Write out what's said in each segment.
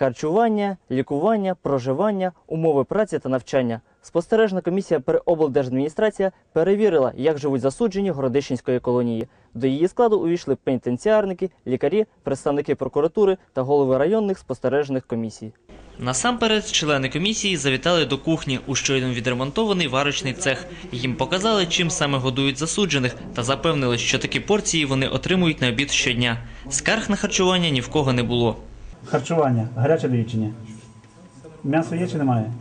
харчування, лікування, проживання, умови праці та навчання. Спостережна комісія при облдержадміністрація перевірила, як живуть засуджені Городищенської колонії. До її складу увійшли пенітенціарники, лікарі, представники прокуратури та голови районних спостережних комісій. Насамперед, члени комісії завітали до кухні у щойно відремонтований варочний цех. Їм показали, чим саме годують засуджених, та запевнили, що такі порції вони отримують на обід щодня. Скарг на харчування ні в кого не було. Харчування. Гаряче ні? М'ясо є чи немає?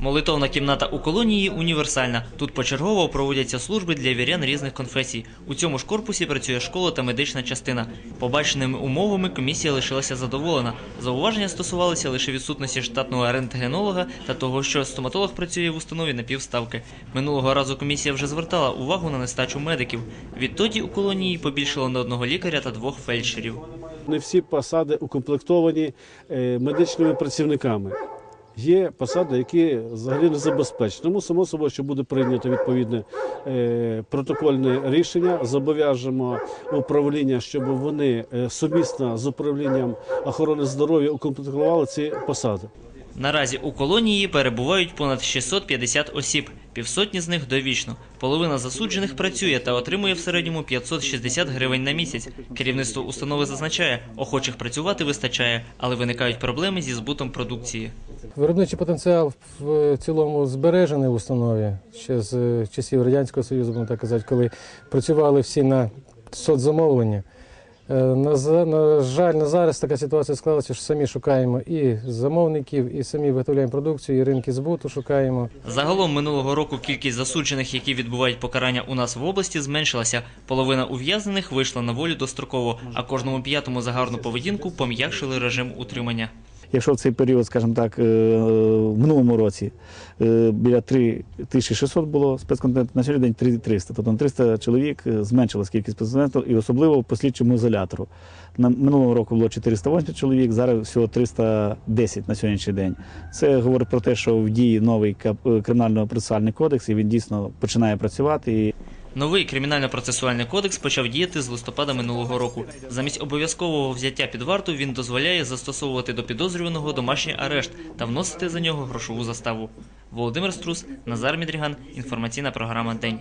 Молитовна кімната у колонії універсальна. Тут почергово проводяться служби для вірян різних конфесій. У цьому ж корпусі працює школа та медична частина. Побаченими умовами комісія лишилася задоволена. Зауваження стосувалися лише відсутності штатного рентгенолога та того, що стоматолог працює в установі на півставки. Минулого разу комісія вже звертала увагу на нестачу медиків. Відтоді у колонії побільшало на одного лікаря та двох фельдшерів. Не всі посади укомплектовані е, медичними працівниками. Є посади, які взагалі не забезпечені. Тому само собою, що буде прийнято відповідне е, протокольне рішення, зобов'яжемо управління, щоб вони е, сумісно з управлінням охорони здоров'я укомплектували ці посади. Наразі у колонії перебувають понад 650 осіб, півсотні з них довічно. Половина засуджених працює та отримує в середньому 560 гривень на місяць. Керівництво установи зазначає, охочих працювати вистачає, але виникають проблеми зі збутом продукції. Виробничий потенціал в цілому збережений в установі ще з часів Радянського Союзу, будемо так казати, коли працювали всі на соцзамовлення. Е, На, жаль, на зараз така ситуація склалася, що самі шукаємо і замовників, і самі виготовляємо продукцію, і ринки збуту шукаємо. Загалом минулого року кількість засуджених, які відбувають покарання у нас в області, зменшилася. Половина ув'язнених вийшла на волю достроково, а кожному п'ятому за гарну поведінку пом'якшили режим утримання. Якщо в цей період, скажімо так, е, в минулому році е, біля 3600 було спецконтенту, на сьогодні день 3300. Тобто на 300 чоловік е, зменшилась кількість спецконтенту, і особливо по слідчому ізолятору. На минулого року було 408 чоловік, зараз всього 310 на сьогоднішній день. Це говорить про те, що в дії новий е, кримінально-процесуальний кодекс, і він дійсно починає працювати. Новий кримінально-процесуальний кодекс почав діяти з листопада минулого року. Замість обов'язкового взяття під варту він дозволяє застосовувати до підозрюваного домашній арешт та вносити за нього грошову заставу. Володимир Струс, Назар Мідріган. Інформаційна програма День.